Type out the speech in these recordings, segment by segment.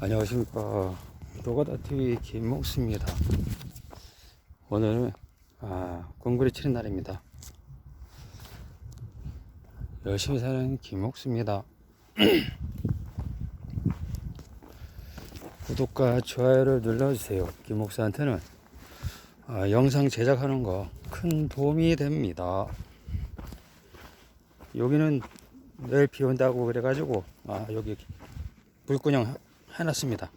안녕하십니까. 노가다TV 김목수입니다. 오늘은 아, 공구리 치는 날입니다. 열심히 사는 김목수입니다. 구독과 좋아요를 눌러주세요. 김목수한테는 아, 영상 제작하는 거 큰 도움이 됩니다. 여기는 내일 비 온다고 그래가지고 아, 여기 불구녕 해놨습니다.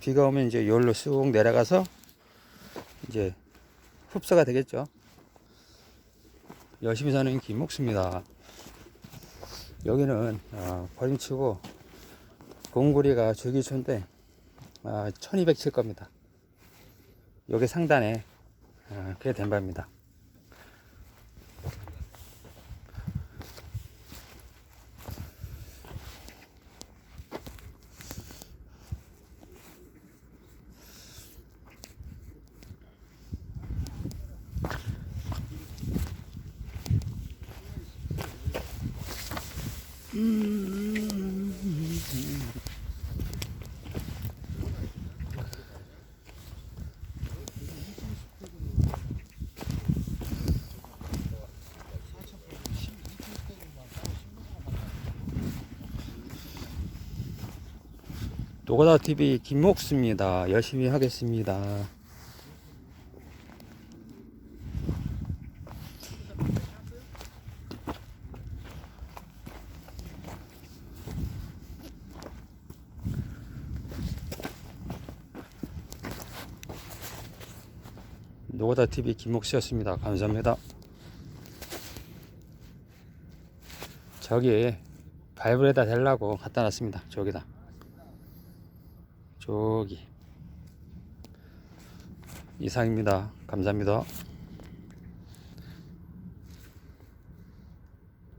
비가 오면 이제 여기로 쑥 내려가서 이제 흡수가 되겠죠. 열심히 사는 김목수입니다. 여기는 아, 버림치고 공구리가 줄기촌데 아, 1200칠 겁니다. 여기 상단에 아, 그게 된 바입니다. 노가다 TV 김목수입니다. 열심히 하겠습니다. 노가다 TV 김목수였습니다. 감사합니다. 저기 발브레다 대려고 갖다 놨습니다. 저기다. 저기 이상입니다. 감사합니다.